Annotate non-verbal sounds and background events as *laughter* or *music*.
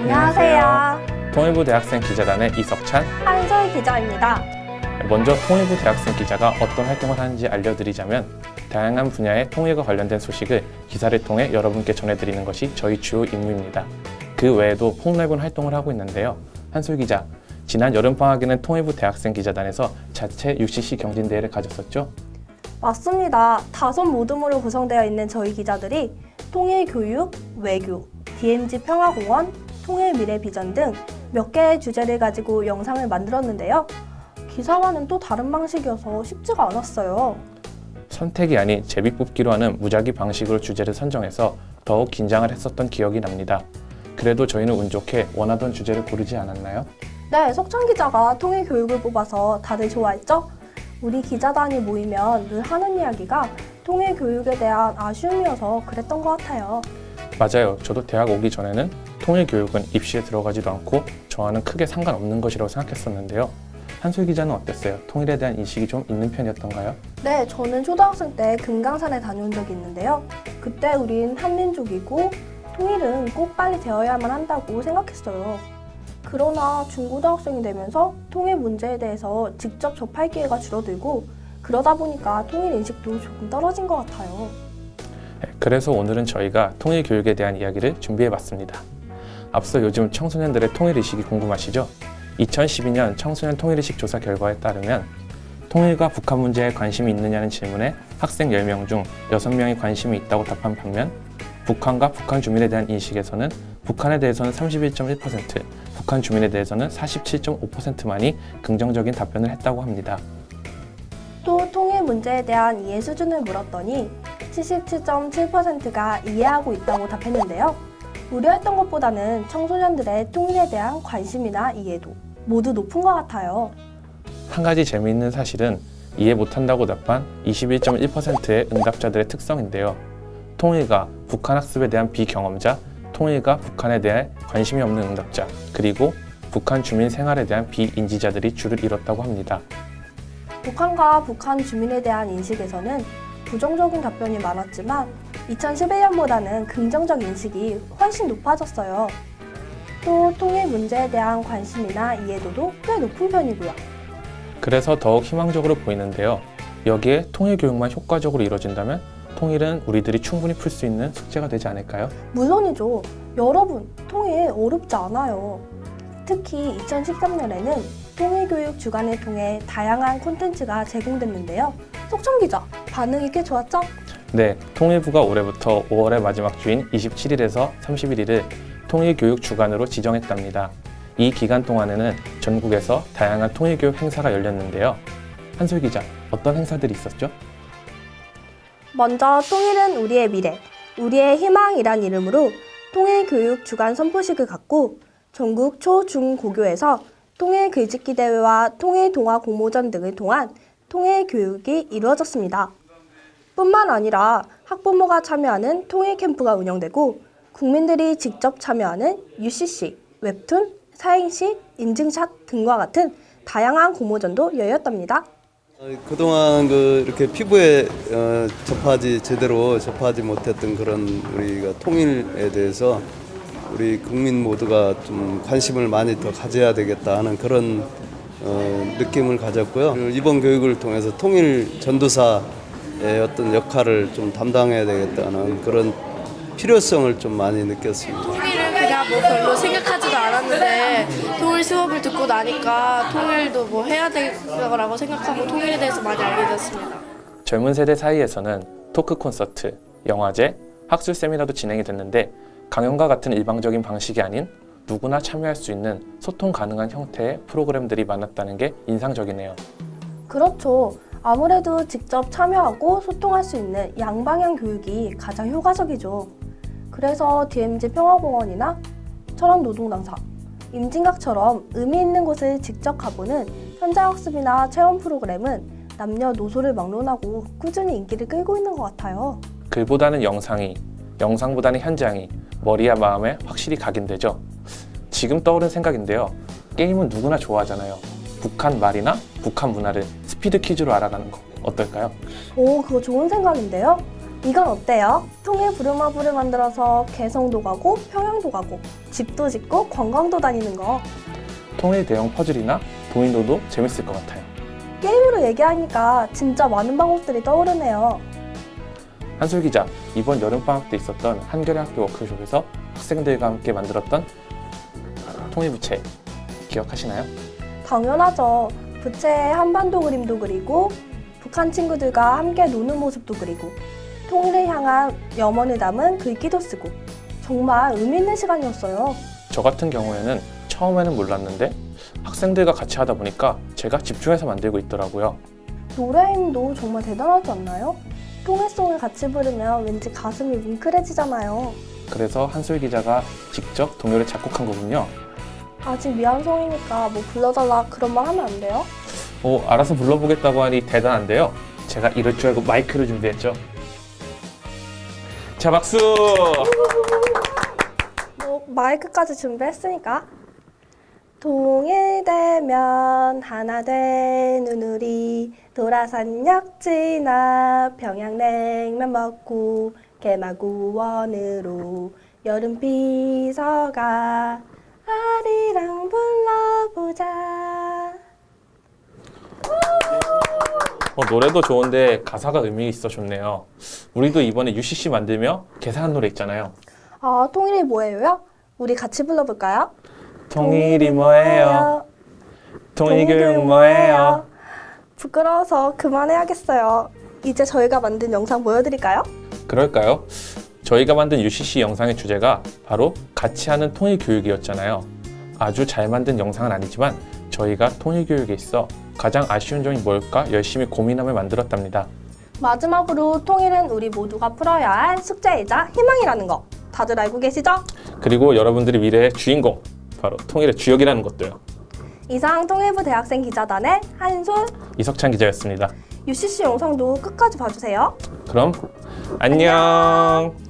안녕하세요. 통일부 대학생 기자단의 이석찬. 한솔 기자입니다. 먼저 통일부 대학생 기자가 어떤 활동을 하는지 알려드리자면 다양한 분야의 통일과 관련된 소식을 기사를 통해 여러분께 전해드리는 것이 저희 주요 임무입니다. 그 외에도 폭넓은 활동을 하고 있는데요. 한솔 기자, 지난 여름방학에는 통일부 대학생 기자단에서 자체 UCC 경진대회를 가졌었죠? 맞습니다. 다섯 모둠으로 구성되어 있는 저희 기자들이 통일 교육, 외교, DMZ 평화공원, 통일 미래 비전 등 몇 개의 주제를 가지고 영상을 만들었는데요. 기사와는 또 다른 방식이어서 쉽지가 않았어요. 선택이 아닌 제비 뽑기로 하는 무작위 방식으로 주제를 선정해서 더욱 긴장을 했었던 기억이 납니다. 그래도 저희는 운 좋게 원하던 주제를 고르지 않았나요? 네, 석찬 기자가 통일 교육을 뽑아서 다들 좋아했죠? 우리 기자단이 모이면 늘 하는 이야기가 통일 교육에 대한 아쉬움이어서 그랬던 것 같아요. 맞아요. 저도 대학 오기 전에는 통일 교육은 입시에 들어가지도 않고 저와는 크게 상관없는 것이라고 생각했었는데요. 한솔 기자는 어땠어요? 통일에 대한 인식이 좀 있는 편이었던가요? 네, 저는 초등학생 때 금강산에 다녀온 적이 있는데요. 그때 우린 한민족이고 통일은 꼭 빨리 되어야만 한다고 생각했어요. 그러나 중고등학생이 되면서 통일 문제에 대해서 직접 접할 기회가 줄어들고 그러다 보니까 통일 인식도 조금 떨어진 것 같아요. 네, 그래서 오늘은 저희가 통일 교육에 대한 이야기를 준비해 봤습니다. 앞서 요즘 청소년들의 통일 의식이 궁금하시죠? 2012년 청소년 통일의식 조사 결과에 따르면 통일과 북한 문제에 관심이 있느냐는 질문에 학생 10명 중 6명이 관심이 있다고 답한 반면 북한과 북한 주민에 대한 인식에서는 북한에 대해서는 31.1%, 북한 주민에 대해서는 47.5%만이 긍정적인 답변을 했다고 합니다. 또 통일 문제에 대한 이해 수준을 물었더니 77.7%가 이해하고 있다고 답했는데요. 우려했던 것보다는 청소년들의 통일에 대한 관심이나 이해도 모두 높은 것 같아요. 한 가지 재미있는 사실은 이해 못한다고 답한 21.1%의 응답자들의 특성인데요. 통일과 북한 학습에 대한 비경험자, 통일과 북한에 대해 관심이 없는 응답자, 그리고 북한 주민 생활에 대한 비인지자들이 줄을 이뤘다고 합니다. 북한과 북한 주민에 대한 인식에서는 부정적인 답변이 많았지만 2011년보다는 긍정적 인식이 훨씬 높아졌어요. 또 통일 문제에 대한 관심이나 이해도도 꽤 높은 편이고요. 그래서 더욱 희망적으로 보이는데요. 여기에 통일 교육만 효과적으로 이루어진다면 통일은 우리들이 충분히 풀 수 있는 숙제가 되지 않을까요? 물론이죠. 여러분, 통일 어렵지 않아요. 특히 2013년에는 통일교육 주간을 통해 다양한 콘텐츠가 제공됐는데요. 속청 기자, 반응이 꽤 좋았죠? 네, 통일부가 올해부터 5월의 마지막 주인 27일에서 31일을 통일교육 주간으로 지정했답니다. 이 기간 동안에는 전국에서 다양한 통일교육 행사가 열렸는데요. 한솔 기자, 어떤 행사들이 있었죠? 먼저 통일은 우리의 미래, 우리의 희망이란 이름으로 통일교육 주간 선포식을 갖고 전국 초, 중, 고교에서 통일 글짓기 대회와 통일 동화 공모전 등을 통한 통일 교육이 이루어졌습니다. 뿐만 아니라 학부모가 참여하는 통일 캠프가 운영되고 국민들이 직접 참여하는 UCC, 웹툰, 사행시, 인증샷 등과 같은 다양한 공모전도 열렸답니다. 어, 그동안 그 이렇게 피부에 어, 접하지 제대로 접하지 못했던 그런 우리가 통일에 대해서 우리 국민 모두가 좀 관심을 많이 더 가져야 되겠다 하는 그런 어, 느낌을 가졌고요. 그리고 이번 교육을 통해서 통일 전도사의 어떤 역할을 좀 담당해야 되겠다는 그런 필요성을 좀 많이 느꼈습니다. 통일을 그냥 뭐 별로 생각하지도 않았는데 통일 수업을 듣고 나니까 통일도 뭐 해야 되라고 생각하고 통일에 대해서 많이 알게 됐습니다. 젊은 세대 사이에서는 토크 콘서트, 영화제, 학술 세미나도 진행이 됐는데 강연과 같은 일방적인 방식이 아닌 누구나 참여할 수 있는 소통 가능한 형태의 프로그램들이 많았다는 게 인상적이네요. 그렇죠. 아무래도 직접 참여하고 소통할 수 있는 양방향 교육이 가장 효과적이죠. 그래서 DMZ 평화공원이나 철원 노동당사, 임진각처럼 의미 있는 곳을 직접 가보는 현장 학습이나 체험 프로그램은 남녀노소를 막론하고 꾸준히 인기를 끌고 있는 것 같아요. 글보다는 영상이, 영상보다는 현장이 머리와 마음에 확실히 각인되죠. 지금 떠오른 생각인데요. 게임은 누구나 좋아하잖아요. 북한 말이나 북한 문화를 스피드 퀴즈로 알아가는 거 어떨까요? 오, 그거 좋은 생각인데요? 이건 어때요? 통일 부루마블을 만들어서 개성도 가고 평양도 가고 집도 짓고 관광도 다니는 거 통일 대형 퍼즐이나 도인도도 재밌을 것 같아요. 게임으로 얘기하니까 진짜 많은 방법들이 떠오르네요. 한솔 기자, 이번 여름방학 때 있었던 한겨레 학교 워크숍에서 학생들과 함께 만들었던 통일부채 기억하시나요? 당연하죠. 부채에 한반도 그림도 그리고 북한 친구들과 함께 노는 모습도 그리고 통일을 향한 염원을 담은 글귀도 쓰고 정말 의미 있는 시간이었어요. 저 같은 경우에는 처음에는 몰랐는데 학생들과 같이 하다 보니까 제가 집중해서 만들고 있더라고요. 노래인도 정말 대단하지 않나요? 통일송을 같이 부르면 왠지 가슴이 뭉클해지잖아요. 그래서 한솔 기자가 직접 동요를 작곡한 거군요. 아직 미완성이니까 뭐 불러달라 그런 말 하면 안 돼요? 오, 알아서 불러보겠다고 하니 대단한데요. 제가 이럴 줄 알고 마이크를 준비했죠. 자, 박수! *laughs* 뭐 마이크까지 준비했으니까 통일되면 하나 되는 우리 도라산역 지나 평양냉면 먹고 개마구원으로 여름 비서가 아리랑 불러보자 어, 노래도 좋은데 가사가 의미 있어 좋네요. 우리도 이번에 UCC 만들며 계산한 노래 있잖아요. 아 통일이 뭐예요? 우리 같이 불러볼까요? 통일이 뭐예요? 통일교육 뭐예요? 부끄러워서 그만해야겠어요. 이제 저희가 만든 영상 보여드릴까요? 그럴까요? 저희가 만든 UCC 영상의 주제가 바로 같이 하는 통일 교육이었잖아요. 아주 잘 만든 영상은 아니지만 저희가 통일 교육에 있어 가장 아쉬운 점이 뭘까 열심히 고민하며 만들었답니다. 마지막으로 통일은 우리 모두가 풀어야 할 숙제이자 희망이라는 거 다들 알고 계시죠? 그리고 여러분들이 미래의 주인공, 바로 통일의 주역이라는 것도요. 이상 통일부 대학생 기자단의 한솔 이석찬 기자였습니다. UCC 영상도 끝까지 봐주세요. 그럼 안녕.